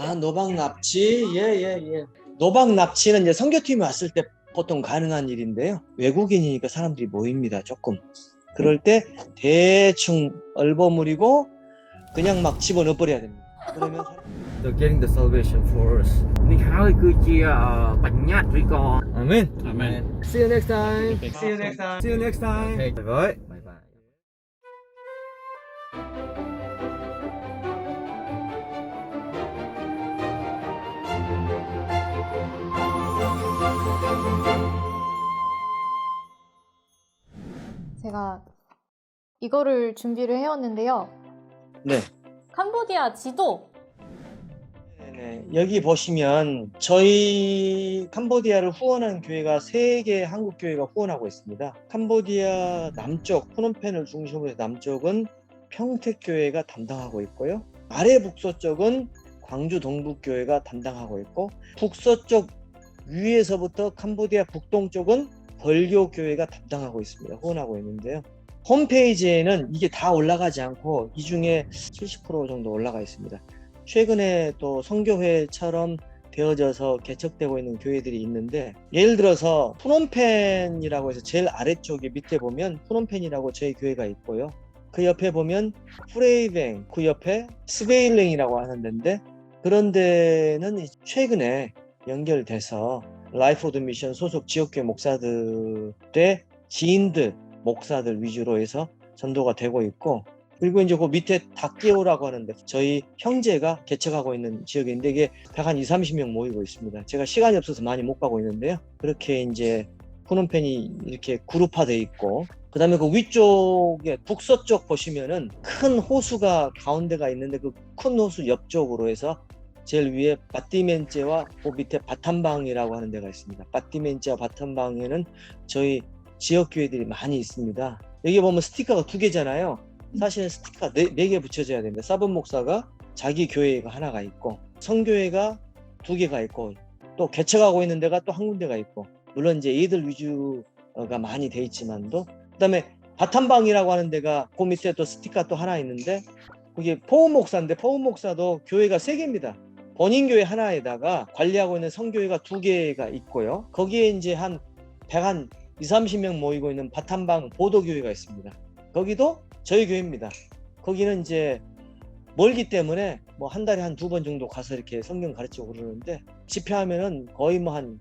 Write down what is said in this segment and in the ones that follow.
아 노방 납치 예예예 예, 예. 노방 납치는 이제 선교팀이 왔을 때 보통 가능한 일인데요 외국인이니까 사람들이 모입니다 조금 그럴 때 대충 얼버무리고 그냥 막 집어넣어 버려야 됩니다 그러면 The getting the salvation for us Ni hao cứ chia bánh nhát với con Amen Amen See you next time See you next time See you next time Bye bye 제가 이거를 준비를 해왔는데요. 네 캄보디아 지도 네네. 여기 보시면 저희 캄보디아를 후원한 교회가 세 개 한국 교회가 후원하고 있습니다. 캄보디아 남쪽 푸놈펜을 중심으로 해서 남쪽은 평택 교회가 담당하고 있고요. 아래 북서쪽은 광주 동북 교회가 담당하고 있고 북서쪽 위에서부터 캄보디아 북동쪽은 벌교 교회가 담당하고 있습니다. 후원하고 있는데요. 홈페이지에는 이게 다 올라가지 않고 이 중에 70% 정도 올라가 있습니다. 최근에 또 성교회처럼 되어져서 개척되고 있는 교회들이 있는데 예를 들어서 푸놈펜이라고 해서 제일 아래쪽에 밑에 보면 푸놈펜이라고 저희 교회가 있고요. 그 옆에 보면 프레이뱅, 그 옆에 스베일랭이라고 하는 데인데 그런 데는 최근에 연결돼서 라이프 오드 미션 소속 지역교회 목사들의 지인들, 목사들 위주로 해서 전도가 되고 있고 그리고 이제 그 밑에 닭개오라고 하는데 저희 형제가 개척하고 있는 지역인데 이게 한 2, 30명 모이고 있습니다. 제가 시간이 없어서 많이 못 가고 있는데요. 그렇게 이제 푸놈펜이 이렇게 그룹화돼 있고 그다음에 그 위쪽에 북서쪽 보시면은 큰 호수가 가운데가 있는데 그 큰 호수 옆쪽으로 해서 제일 위에 바티멘제와 그 밑에 바탄방이라고 하는 데가 있습니다. 바티멘제와 바탄방에는 저희 지역 교회들이 많이 있습니다. 여기 보면 스티커가 두 개잖아요. 사실은 스티커가 네, 네 개 붙여져야 됩니다. 사본 목사가 자기 교회가 하나가 있고 성교회가 두 개가 있고 또 개척하고 있는 데가 또 한 군데가 있고 물론 이제 얘들 위주가 많이 돼 있지만도 그다음에 바탄방이라고 하는 데가 그 밑에 또 스티커 또 하나 있는데 그게 포움 목사인데 포움 목사도 교회가 세 개입니다. 본인 교회 하나에다가 관리하고 있는 성교회가 두 개가 있고요. 거기에 이제 한 100 한 2, 30명 모이고 있는 바탄방 보도교회가 있습니다. 거기도 저희 교회입니다. 거기는 이제 멀기 때문에 뭐 한 달에 한 두 번 정도 가서 이렇게 성경 가르치고 그러는데 집회하면은 거의 뭐 한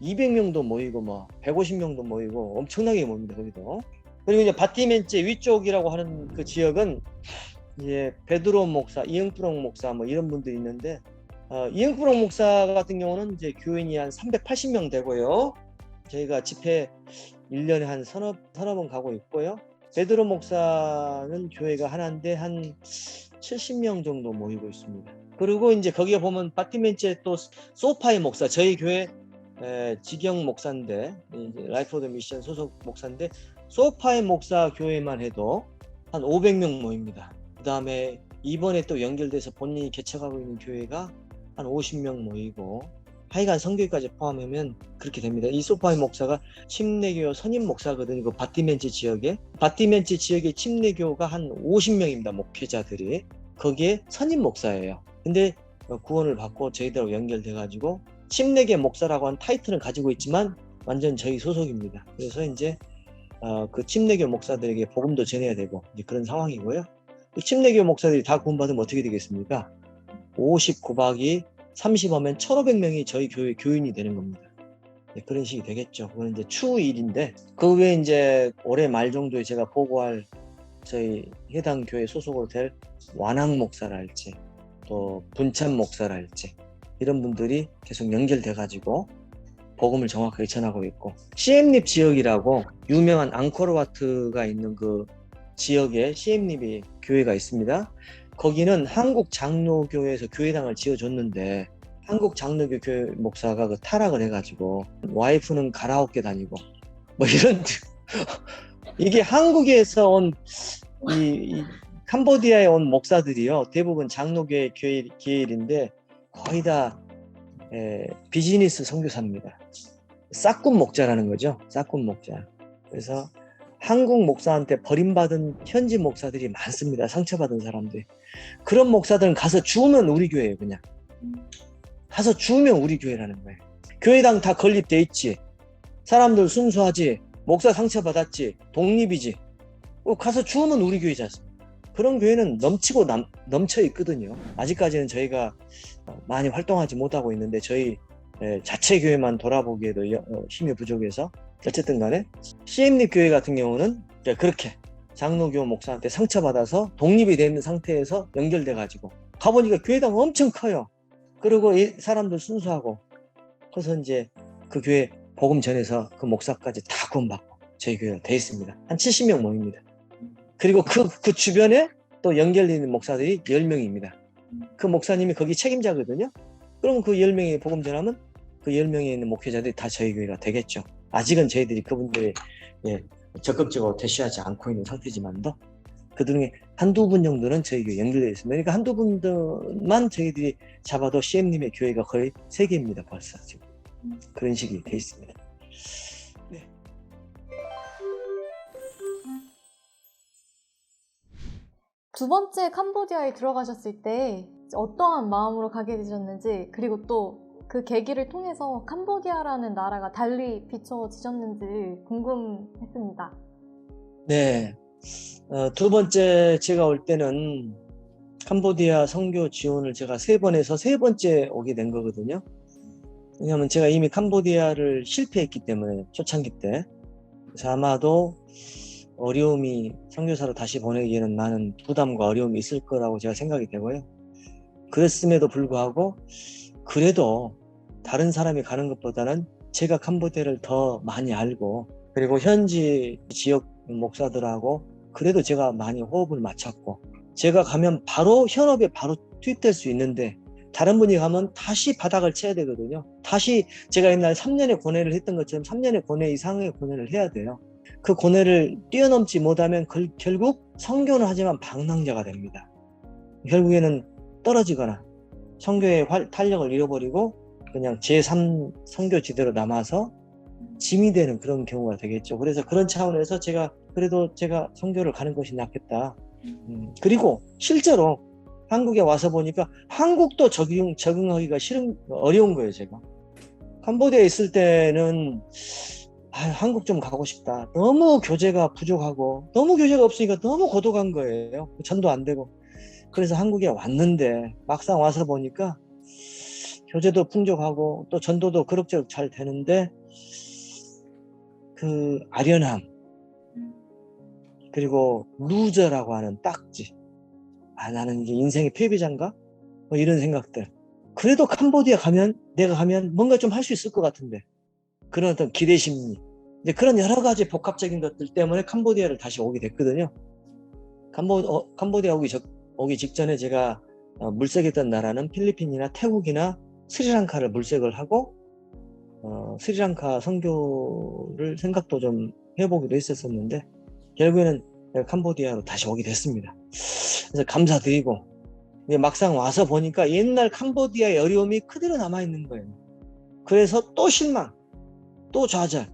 200명도 모이고 뭐 150명도 모이고 엄청나게 모입니다. 거기도. 그리고 이제 바티멘제 위쪽이라고 하는 그 지역은 이제 베드로 목사, 이영프롱 목사 뭐 이런 분들이 있는데 어, 이영프롱 목사 같은 경우는 이제 교인이 한 380명 되고요. 저희가 집회 1년에 한 서너, 서너 번 가고 있고요. 베드로 목사는 교회가 하나인데 한 70명 정도 모이고 있습니다. 그리고 이제 거기에 보면 바티멘체 또 소파의 목사, 저희 교회 에, 직영 목사인데 라이프 오브 미션 소속 목사인데 소파의 목사 교회만 해도 한 500명 모입니다. 그 다음에 이번에 또 연결돼서 본인이 개척하고 있는 교회가 한 50명 모이고 하여간 성교까지 포함하면 그렇게 됩니다. 이 소파의 목사가 침례교 선임 목사거든요. 그 바티멘치 지역에. 바티멘치 지역의 침례교가 한 50명입니다. 목회자들이. 거기에 선임 목사예요. 근데 어, 구원을 받고 저희들하고 연결돼 가지고 침례계 목사라고 하는 타이틀은 가지고 있지만 완전 저희 소속입니다. 그래서 이제 어, 그 침례교 목사들에게 복음도 전해야 되고 그런 상황이고요. 그 침례교 목사들이 다 구원받으면 어떻게 되겠습니까? 59박이 30하면 1,500명이 저희 교회 교인이 되는 겁니다. 네, 그런 식이 되겠죠. 그건 이제 추후 일인데 그 외에 이제 올해 말 정도에 제가 보고할 저희 해당 교회 소속으로 될 완항 목사랄지 또 분참 목사랄지 이런 분들이 계속 연결돼 가지고 복음을 정확하게 전하고 있고 CM립 지역이라고 유명한 앙코르와트가 있는 그 지역에 CM립이 교회가 있습니다. 거기는 한국 장로교회에서 교회당을 지어줬는데 한국 장로교 교회 목사가 그 타락을 해가지고 와이프는 가라오케 다니고 뭐 이런 이게 한국에서 온 이, 이 캄보디아에 온 목사들이요 대부분 장로교회 교회 계일인데 거의 다 에, 비즈니스 선교사입니다. 싹군 목자라는 거죠. 싹군 목자. 그래서 한국 목사한테 버림받은 현지 목사들이 많습니다. 상처받은 사람들. 그런 목사들은 가서 죽으면 우리 교회예요, 그냥. 가서 주면 우리 교회라는 거예요. 교회당 다 건립돼 있지. 사람들 순수하지. 목사 상처받았지. 독립이지. 어, 가서 주면 우리 않습니까? 그런 교회는 넘치고 남, 넘쳐 있거든요. 아직까지는 저희가 어, 많이 활동하지 못하고 있는데 저희 예, 자체 교회만 돌아보기에도 여- 어, 힘이 부족해서 어쨌든 간에 CM립 교회 같은 경우는 그렇게 장로교 목사한테 상처받아서 독립이 되는 상태에서 연결돼 가지고 가보니까 교회당 엄청 커요. 그리고 이 사람들 순수하고 그래서 이제 그 교회 복음 전해서 그 목사까지 다 구원받고 저희 교회가 돼 있습니다. 한 70명 모입니다. 그리고 그, 그 주변에 또 연결되어 있는 목사들이 10명입니다. 그 목사님이 거기 책임자거든요. 그럼 그 10명이 복음 전하면 그 10명에 있는 목회자들이 다 저희 교회가 되겠죠. 아직은 저희들이 그분들의 예, 적극적으로 대시하지 않고 있는 상태지만도 그중에 한두 분 정도는 저희 교회 연결되어 있습니다. 그러니까 한두 분들만 저희들이 잡아도 CM님의 교회가 거의 세 개입니다. 벌써 지금 그런 식이 돼 있습니다. 두 번째 캄보디아에 들어가셨을 때 어떠한 마음으로 가게 되셨는지 그리고 또 그 계기를 통해서 캄보디아라는 나라가 달리 비춰지셨는지 궁금했습니다. 네. 어, 두 번째 제가 올 때는 캄보디아 선교 지원을 제가 세번 해서 세 번째 오게 된 거거든요. 왜냐하면 제가 이미 캄보디아를 실패했기 때문에 초창기 때. 그래서 아마도 어려움이 선교사로 다시 보내기에는 많은 부담과 어려움이 있을 거라고 제가 생각이 되고요. 그랬음에도 불구하고 그래도 다른 사람이 가는 것보다는 제가 캄보디아를 더 많이 알고 그리고 현지 지역 목사들하고 그래도 제가 많이 호흡을 맞췄고 제가 가면 바로 현업에 바로 투입될 수 있는데 다른 분이 가면 다시 바닥을 쳐야 되거든요. 다시 제가 옛날 3년의 고뇌를 했던 것처럼 3년의 고뇌 이상의 고뇌를 해야 돼요. 그 고뇌를 뛰어넘지 못하면 걸- 결국 성교는 하지만 방랑자가 됩니다. 결국에는 떨어지거나 성교의 활- 탄력을 잃어버리고 그냥 제3 성교 지대로 남아서 짐이 되는 그런 경우가 되겠죠. 그래서 그런 차원에서 제가 그래도 제가 성교를 가는 것이 낫겠다. 음, 그리고 실제로 한국에 와서 보니까 한국도 적응, 적응하기가 싫은, 어려운 거예요, 제가. 캄보디아에 있을 때는 아, 한국 좀 가고 싶다. 너무 교재가 부족하고 너무 교재가 없으니까 너무 고독한 거예요. 전도 안 되고. 그래서 한국에 왔는데 막상 와서 보니까 교재도 풍족하고 또 전도도 그럭저럭 잘 되는데 그 아련함 그리고 루저라고 하는 딱지. 아 나는 이제 인생의 패배자인가? 뭐 이런 생각들. 그래도 캄보디아 가면 내가 가면 뭔가 좀 할 수 있을 것 같은데. 그런 어떤 기대 심리 이제 그런 여러 가지 복합적인 것들 때문에 캄보디아를 다시 오게 됐거든요. 캄보, 어, 캄보디아 오기, 적- 오기 직전에 제가 어, 물색했던 나라는 필리핀이나 태국이나 스리랑카를 물색을 하고 어, 스리랑카 선교를 생각도 좀 해보기도 했었었는데 결국에는 캄보디아로 다시 오게 됐습니다. 그래서 감사드리고 막상 와서 보니까 옛날 캄보디아의 어려움이 그대로 남아 있는 거예요. 그래서 또 실망, 또 좌절.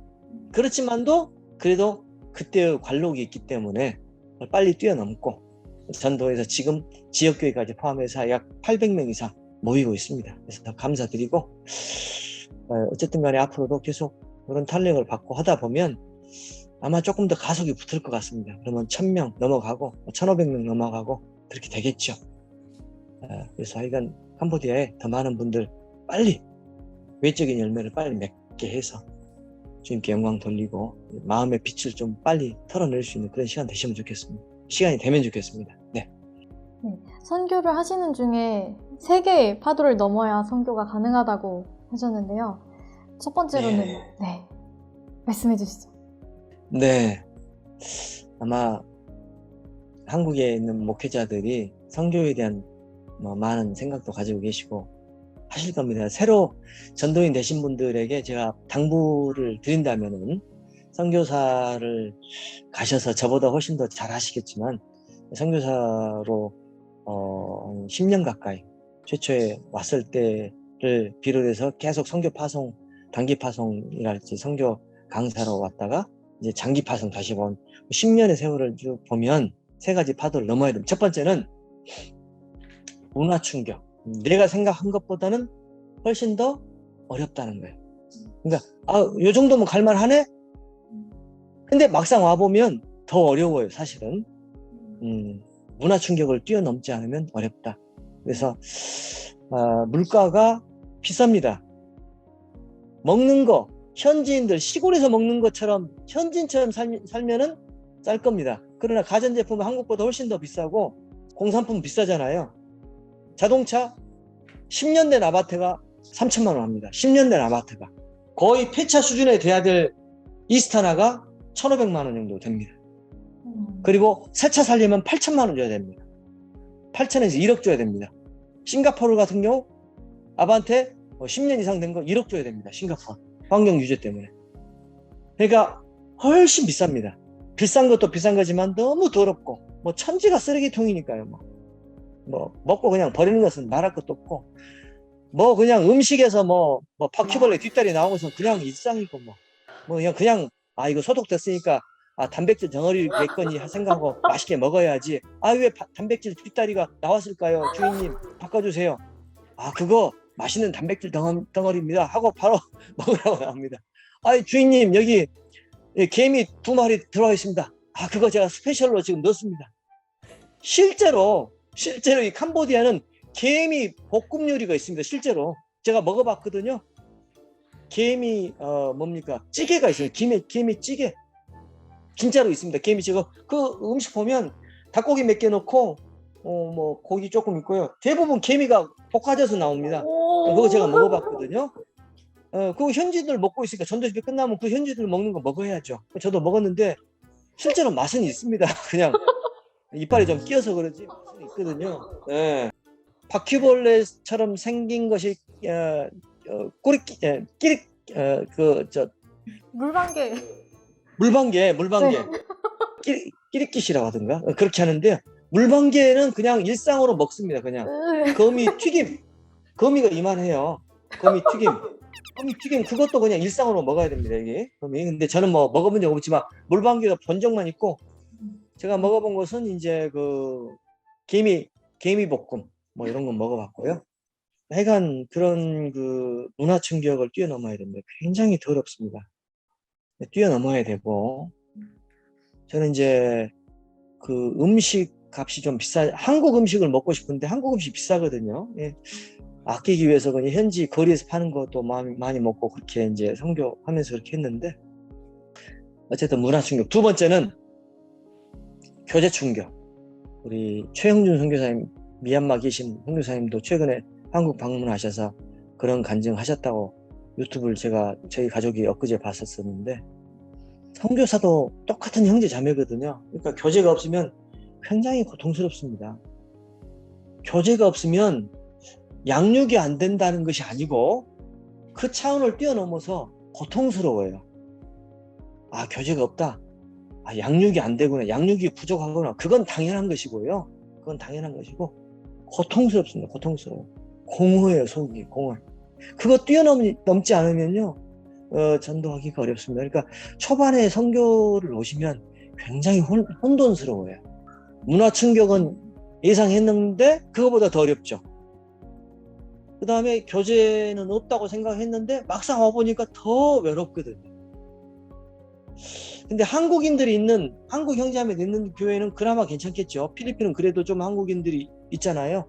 그렇지만도 그래도 그때의 관록이 있기 때문에 빨리 뛰어넘고 전도에서 지금 지역교회까지 포함해서 약 800명 이상 모이고 있습니다. 그래서 감사드리고 어, 어쨌든 간에 앞으로도 계속 그런 탄력을 받고 하다 보면 아마 조금 더 가속이 붙을 것 같습니다. 그러면 1000명 넘어가고 1500명 넘어가고 그렇게 되겠죠. 어, 그래서 하여간 캄보디아에 더 많은 분들 빨리 외적인 열매를 빨리 맺게 해서 주님께 영광 돌리고 마음의 빛을 좀 빨리 털어낼 수 있는 그런 시간 되시면 좋겠습니다. 시간이 되면 좋겠습니다. 네. 선교를 하시는 중에 세 개의 파도를 넘어야 선교가 가능하다고 하셨는데요. 첫 번째로는 네. 네, 말씀해 주시죠. 네. 아마 한국에 있는 목회자들이 성교에 대한 뭐 많은 생각도 가지고 계시고 하실 겁니다. 새로 전도인 되신 분들에게 제가 당부를 드린다면은 선교사를 가셔서 저보다 훨씬 더 잘 하시겠지만 선교사로 어 10년 가까이 최초에 왔을 때를 비롯해서 계속 선교 파송, 단기 파송이랄지 선교 강사로 왔다가 이제 장기 파송 다시 본 10년의 세월을 쭉 보면 세 가지 파도를 넘어야 됩니다. 첫 번째는 문화 충격. 내가 생각한 것보다는 훨씬 더 어렵다는 거예요. 그러니까 아, 요 정도면 갈만하네. 근데 막상 와 보면 더 어려워요, 사실은. 음, 문화 충격을 뛰어넘지 않으면 어렵다. 그래서 아, 물가가 비쌉니다. 먹는 거 현지인들 시골에서 먹는 것처럼 현지인처럼 살, 살면은 쌀 겁니다. 그러나 가전제품은 한국보다 훨씬 더 비싸고 공산품 비싸잖아요. 자동차 10년 된 아파트가 3천만 원 합니다. 10년 된 아파트가 거의 폐차 수준에 돼야 될 이스타나가 1,500만 원 정도 됩니다. 음. 그리고 새 차 살려면 8천만 원 줘야 됩니다. 8천에서 1억 줘야 됩니다. 싱가포르 같은 경우 아반떼 뭐 10년 이상 된 거 1억 줘야 됩니다. 싱가포르 환경 유지 때문에. 그러니까 훨씬 비쌉니다. 비싼 것도 비싼 거지만 너무 더럽고 뭐 천지가 쓰레기통이니까요. 뭐, 뭐 먹고 그냥 버리는 것은 말할 것도 없고 뭐 그냥 음식에서 뭐, 뭐 바퀴벌레 뒷다리 나오고서 그냥 일상이고 뭐, 뭐 그냥 그냥 아 이거 소독됐으니까 아 단백질 덩어리겠거니 생각하고 맛있게 먹어야지. 아 왜 단백질 뒷다리가 나왔을까요 주인님? 바꿔주세요. 아 그거 맛있는 단백질 덩어- 덩어리입니다. 하고 바로 먹으라고 나옵니다. 아 주인님 여기 예, 개미 두 마리 들어가 있습니다. 아 그거 제가 스페셜로 지금 넣습니다. 실제로 실제로 이 캄보디아는 개미 볶음 요리가 있습니다 실제로. 제가 먹어봤거든요. 개미 어 뭡니까? 찌개가 있어요. 개미 개미 찌개 진짜로 있습니다. 개미 찌개 그 음식 보면 닭고기 몇 개 넣고 어 뭐 고기 조금 있고요. 대부분 개미가 볶아져서 나옵니다. 오. 그거 제가 먹어봤거든요. 어 그거 현지인들 먹고 있으니까 전도집회 끝나면 그 현지인들 먹는 거 먹어야죠. 저도 먹었는데 실제로 맛은 있습니다. 그냥 이빨이 좀 끼어서 그러지 맛은 있거든요. 예. 바퀴벌레처럼 생긴 것이 어, 어, 꼬리 예, 끼리 어, 그저 물방개. 물방개, 물방개. 네. 끼리, 끼리끼시라고 하던가? 어, 그렇게 하는데요. 물방개는 그냥 일상으로 먹습니다, 그냥. 으. 거미 튀김. 거미가 이만해요. 거미 튀김. 거미 튀김, 그것도 그냥 일상으로 먹어야 됩니다, 이게. 거미. 근데 저는 뭐 먹어본 적 없지만, 물방개가 본 적만 있고, 제가 먹어본 것은 이제 그, 개미, 개미 볶음, 뭐 이런 건 먹어봤고요. 하여간 그런 그 문화 충격을 뛰어넘어야 됩니다. 굉장히 더럽습니다. 뛰어넘어야 되고 저는 이제 그 음식 값이 좀 비싸 한국 음식을 먹고 싶은데 한국 음식 비싸거든요. 예. 아끼기 위해서 그냥 현지 거리에서 파는 것도 많이, 많이 먹고 그렇게 이제 성교하면서 그렇게 했는데 어쨌든 문화 충격. 두 번째는 교제 충격. 우리 최형준 선교사님 미얀마 계신 선교사님도 최근에 한국 방문하셔서 그런 간증하셨다고 유튜브를 제가 저희 가족이 엊그제 봤었었는데 선교사도 똑같은 형제 자매거든요. 그러니까 교제가 없으면 굉장히 고통스럽습니다. 교제가 없으면 양육이 안 된다는 것이 아니고 그 차원을 뛰어넘어서 고통스러워요. 아 교제가 없다. 아 양육이 안 되구나. 양육이 부족하구나. 그건 당연한 것이고요. 그건 당연한 것이고 고통스럽습니다. 고통스러워. 공허해요 속이 공허. 그거 뛰어넘지 않으면요, 어, 전도하기가 어렵습니다. 그러니까 초반에 선교를 오시면 굉장히 혼, 혼돈스러워요. 문화 충격은 예상했는데 그거보다 더 어렵죠. 그 다음에 교재는 없다고 생각했는데 막상 와보니까 더 외롭거든요. 근데 한국인들이 있는, 한국 형제자매 있는 교회는 그나마 괜찮겠죠. 필리핀은 그래도 좀 한국인들이 있잖아요.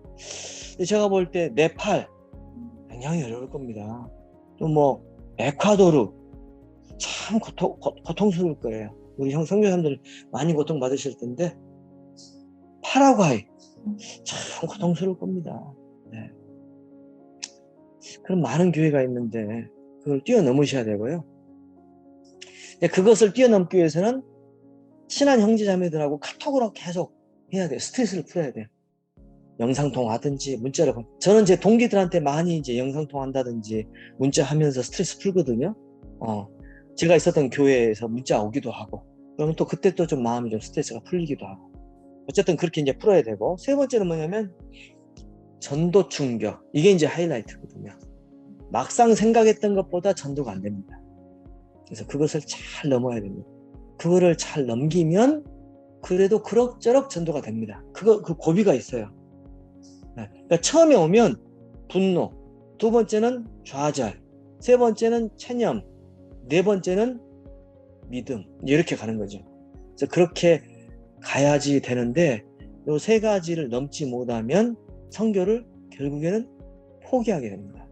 제가 볼 때 네팔, 굉장히 어려울 겁니다. 또 뭐 에콰도르 참 고통, 고, 고통 스러울 거예요. 우리 형 성교사님들 많이 고통 받으실 텐데 파라과이 참 고통스러울 겁니다. 네. 그런 많은 교회가 있는데 그걸 뛰어넘으셔야 되고요. 근데 그것을 뛰어넘기 위해서는 친한 형제자매들하고 카톡으로 계속 해야 돼요. 스트레스를 풀어야 돼요. 영상통화하든지 문자를 보- 저는 제 동기들한테 많이 이제 영상통화한다든지 문자하면서 스트레스 풀거든요. 어, 제가 있었던 교회에서 문자 오기도 하고 그러면 또 그때 또 좀 마음이 좀 스트레스가 풀리기도 하고 어쨌든 그렇게 이제 풀어야 되고 세 번째는 뭐냐면 전도 충격 이게 이제 하이라이트거든요. 막상 생각했던 것보다 전도가 안 됩니다. 그래서 그것을 잘 넘어야 됩니다. 그거를 잘 넘기면 그래도 그럭저럭 전도가 됩니다. 그거 그 고비가 있어요. 네. 그러니까 처음에 오면 분노, 두 번째는 좌절, 세 번째는 체념, 네 번째는 믿음. 이렇게 가는 거죠. 그래서 그렇게 가야지 되는데 요세 가지를 넘지 못하면 성교를 결국에는 포기하게 됩니다.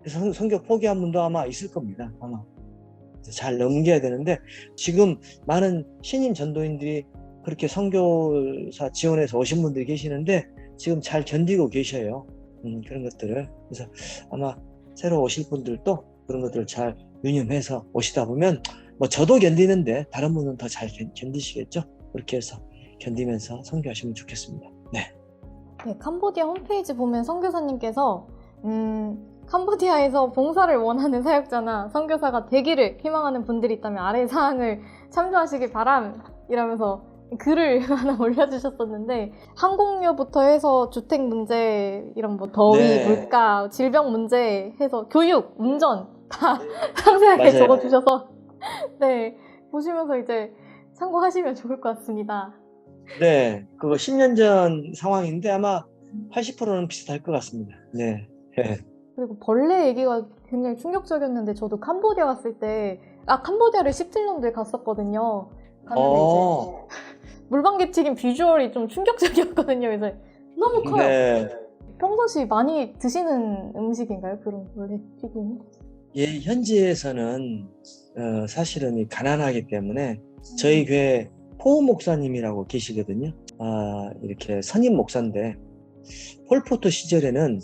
그래서 성- 성교 포기한 분도 아마 있을 겁니다. 아마 잘 넘겨야 되는데 지금 많은 신임 전도인들이 그렇게 선교사 지원해서 오신 분들이 계시는데 지금 잘 견디고 계셔요. 음, 그런 것들을. 그래서 아마 새로 오실 분들도 그런 것들을 잘 유념해서 오시다 보면 뭐 저도 견디는데 다른 분은 더 잘 견디시겠죠? 그렇게 해서 견디면서 선교하시면 좋겠습니다. 네. 네, 캄보디아 홈페이지 보면 선교사님께서 음, 캄보디아에서 봉사를 원하는 사역자나 선교사가 되기를 희망하는 분들이 있다면 아래 사항을 참조하시길 바람 이라면서 글을 하나 올려주셨었는데 항공료부터 해서 주택 문제 이런 뭐 더위, 네. 물가, 질병 문제 해서 교육, 운전 다 상세하게 맞아요. 적어주셔서 네 보시면서 이제 참고하시면 좋을 것 같습니다. 네. 그거 10년 전 상황인데 아마 80%는 비슷할 것 같습니다. 네. 네. 그리고 벌레 얘기가 굉장히 충격적이었는데 저도 캄보디아 갔을 때 아 캄보디아를 17년도에 갔었거든요. 갔는데 어. 이제 물방개튀김 비주얼이 좀 충격적이었거든요. 그래서 너무 커요. 네. 평상시 많이 드시는 음식인가요? 그런 벌레 튀김이? 예, 현지에서는 어, 사실은 이 가난하기 때문에 저희 교회 포 목사님이라고 계시거든요. 아, 이렇게 선임 목사인데 폴포트 시절에는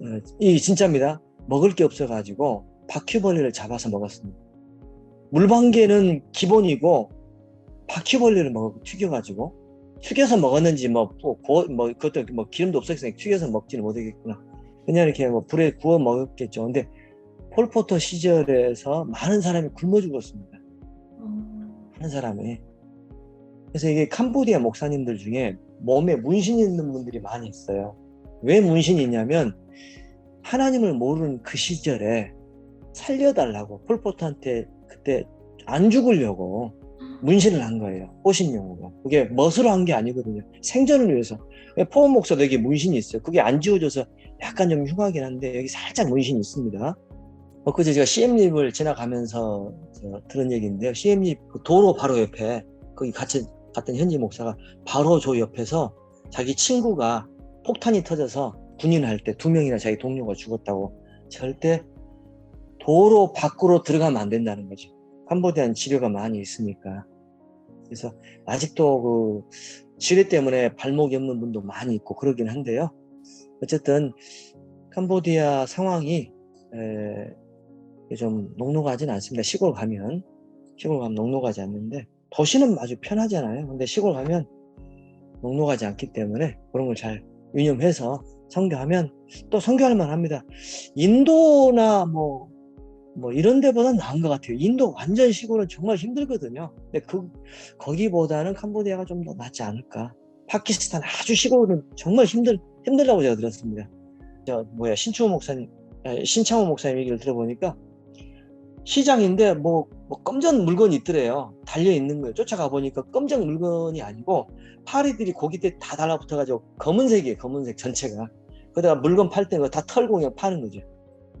어, 이 진짜입니다. 먹을 게 없어가지고 바퀴벌레를 잡아서 먹었습니다. 물방개는 기본이고 바퀴벌레를 먹 튀겨가지고 튀겨서 먹었는지 뭐, 뭐, 뭐 그것도 뭐 기름도 없었으니까 튀겨서 먹지는 못하겠구나. 그냥 이렇게 뭐 불에 구워 먹었겠죠. 근데 폴포터 시절에서 많은 사람이 굶어 죽었습니다. 많은 사람이. 그래서 이게 캄보디아 목사님들 중에 몸에 문신이 있는 분들이 많이 있어요. 왜 문신이 있냐면 하나님을 모르는 그 시절에 살려달라고 폴포트한테 그때 안 죽으려고 문신을 한 거예요. 호신용으로. 그게 멋으로 한 게 아니거든요. 생존을 위해서. 포원 목사도 여기 문신이 있어요. 그게 안 지워져서 약간 좀 흉하긴 한데 여기 살짝 문신이 있습니다. 어, 그제 제가 CM립을 지나가면서 저 들은 얘기인데요. CM립 그 도로 바로 옆에 거기 같이 갔던 현지 목사가 바로 저 옆에서 자기 친구가 폭탄이 터져서 군인할 때 두 명이나 자기 동료가 죽었다고 절대 도로 밖으로 들어가면 안 된다는 거죠. 캄보디아는 치료가 많이 있으니까. 그래서 아직도 그 지뢰 때문에 발목이 없는 분도 많이 있고 그러긴 한데요. 어쨌든 캄보디아 상황이 에, 좀 녹록하진 않습니다. 시골 가면 시골 가면 녹록하지 않는데 도시는 아주 편하잖아요. 근데 시골 가면 녹록하지 않기 때문에 그런 걸 잘 유념해서 성교하면 또 성교할 만합니다. 인도나 뭐, 뭐 이런 데보다 나은 것 같아요. 인도 완전 시골은 정말 힘들거든요. 근데 그, 거기보다는 캄보디아가 좀 더 낫지 않을까. 파키스탄 아주 시골은 정말 힘들, 힘들다고 제가 들었습니다. 저, 뭐야, 신추호 목사님, 아니, 신창호 목사님 얘기를 들어보니까 시장인데 뭐, 뭐 검정 물건이 있더래요. 달려 있는 거예요. 쫓아가 보니까 검정 물건이 아니고 파리들이 고깃대 다 달라붙어가지고 검은색이에요. 검은색 전체가. 그러다가 물건 팔 때 다 털고 그냥 파는 거죠.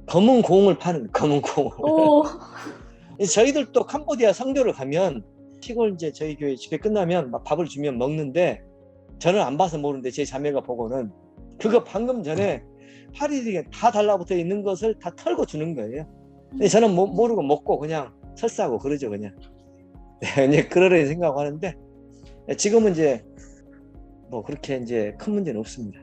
검은 공을 파는. 검은 공을. 오, 저희들도 캄보디아 선교를 가면 시골 이제 저희 교회 집회 끝나면 막 밥을 주면 먹는데 저는 안 봐서 모르는데 제 자매가 보고는 그거 방금 전에 파리들이 다 달라붙어 있는 것을 다 털고 주는 거예요. 근데 저는 모, 모르고 먹고 그냥 설사하고 그러죠 그냥. 네, 이제 그러려 생각하는데 지금은 이제 뭐 그렇게 이제 큰 문제는 없습니다.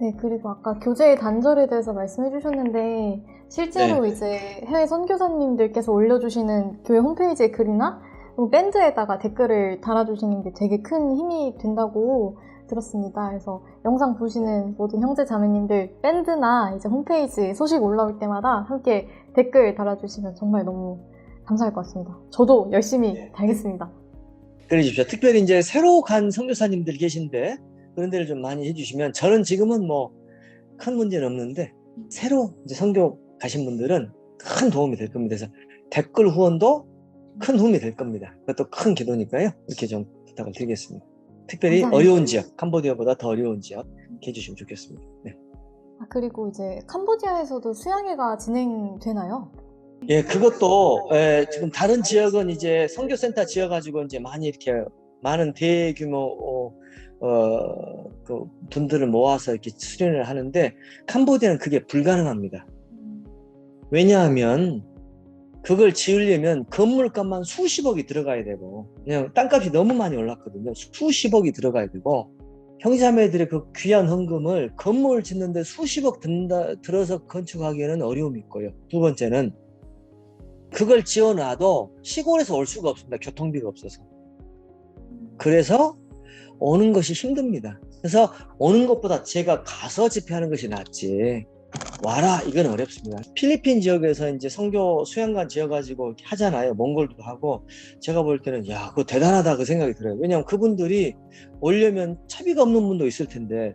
네. 네, 그리고 아까 교제의 단절에 대해서 말씀해 주셨는데, 실제로 네. 이제 해외 선교사님들께서 올려주시는 교회 홈페이지의 글이나 뭐 밴드에다가 댓글을 달아주시는 게 되게 큰 힘이 된다고 들었습니다. 그래서 영상 보시는 모든 형제 자매님들 밴드나 이제 홈페이지 소식 올라올 때마다 함께 댓글 달아주시면 정말 너무 감사할 것 같습니다. 저도 열심히 네. 달겠습니다. 그래 주십시오. 특별히 이제 새로 간 선교사님들 계신데 그런 데를 좀 많이 해주시면 저는 지금은 뭐 큰 문제는 없는데 새로 이제 선교 가신 분들은 큰 도움이 될 겁니다. 그래서 댓글 후원도 큰 도움이 될 겁니다. 그것도 큰 기도니까요. 이렇게 좀 부탁을 드리겠습니다. 특별히 감사합니다. 어려운 지역, 캄보디아보다 더 어려운 지역 해주시면 좋겠습니다. 네. 아, 그리고 이제 캄보디아에서도 수양회가 진행되나요? 예, 그것도 예, 지금 다른 지역은 이제 선교센터 지어 가지고 이제 많이 이렇게 많은 대규모 어, 어, 그 분들을 모아서 이렇게 수련을 하는데 캄보디아는 그게 불가능합니다. 왜냐하면 그걸 지으려면 건물값만 수십억이 들어가야 되고 그냥 땅값이 너무 많이 올랐거든요. 수십억이 들어가야 되고 형제자매들의 그 귀한 헌금을 건물 짓는데 수십억 든다, 들어서 건축하기에는 어려움이 있고요. 두 번째는 그걸 지어놔도 시골에서 올 수가 없습니다. 교통비가 없어서. 그래서 오는 것이 힘듭니다. 그래서 오는 것보다 제가 가서 집회하는 것이 낫지. 와라 이건 어렵습니다. 필리핀 지역에서 이제 선교 수양관 지어가지고 하잖아요. 몽골도 하고 제가 볼 때는 야 그거 대단하다 그 생각이 들어요. 왜냐하면 그분들이 오려면 차비가 없는 분도 있을 텐데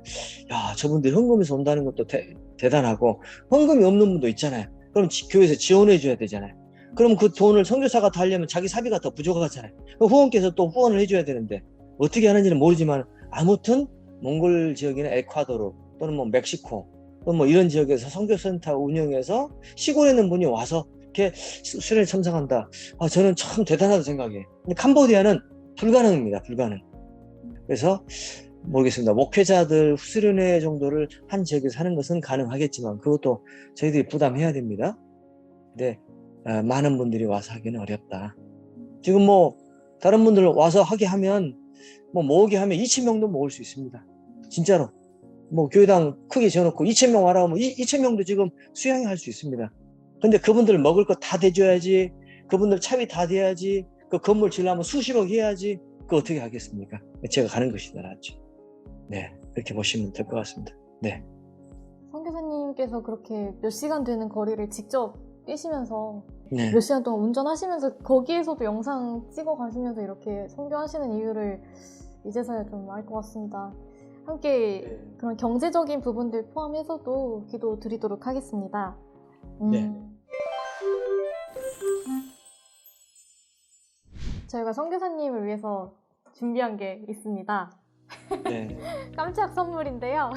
야 저분들이 헌금에서 온다는 것도 대, 대단하고 헌금이 없는 분도 있잖아요. 그럼 지- 교회에서 지원해 줘야 되잖아요. 그럼 그 돈을 선교사가 다 하려면 자기 사비가 더 부족하잖아요. 그 후원께서 또 후원을 해줘야 되는데 어떻게 하는지는 모르지만 아무튼 몽골 지역이나 에콰도르 또는 뭐 멕시코 또는 뭐 이런 지역에서 선교센터 운영해서 시골에 있는 분이 와서 이렇게 수- 수련에 참석한다. 아 저는 참 대단하다고 생각해요. 근데 캄보디아는 불가능입니다. 불가능. 그래서 모르겠습니다. 목회자들 수련회 정도를 한 지역에서 하는 것은 가능하겠지만 그것도 저희들이 부담해야 됩니다. 근데 어, 많은 분들이 와서 하기는 어렵다. 지금 뭐 다른 분들 와서 하게 하면 뭐 모으게 하면 2천 명도 모을 수 있습니다. 진짜로. 뭐 교회당 크게 지어놓고 2천 명 와라 하면 2천 명도 지금 수양이 할 수 있습니다. 근데 그분들 먹을 거 다 대줘야지. 그분들 차비 다 대야지. 그 건물 지려면 수십억 해야지. 그 어떻게 하겠습니까? 제가 가는 것이 더 낫죠. 네, 그렇게 보시면 될 것 같습니다. 네. 선교사님께서 그렇게 몇 시간 되는 거리를 직접 뛰시면서 네. 몇 시간 동안 운전하시면서 거기에서도 영상 찍어 가시면서 이렇게 선교하시는 이유를 이제서야 좀 알 것 같습니다. 함께 그런 경제적인 부분들 포함해서도 기도 드리도록 하겠습니다. 음. 네. 저희가 선교사님을 위해서 준비한 게 있습니다. 네. 깜짝 선물인데요.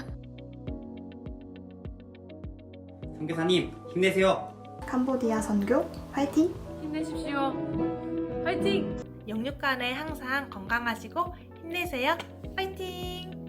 선교사님 힘내세요. 캄보디아 선교 화이팅! 힘내십시오. 화이팅! 영육간에 항상 건강하시고 힘내세요. 화이팅!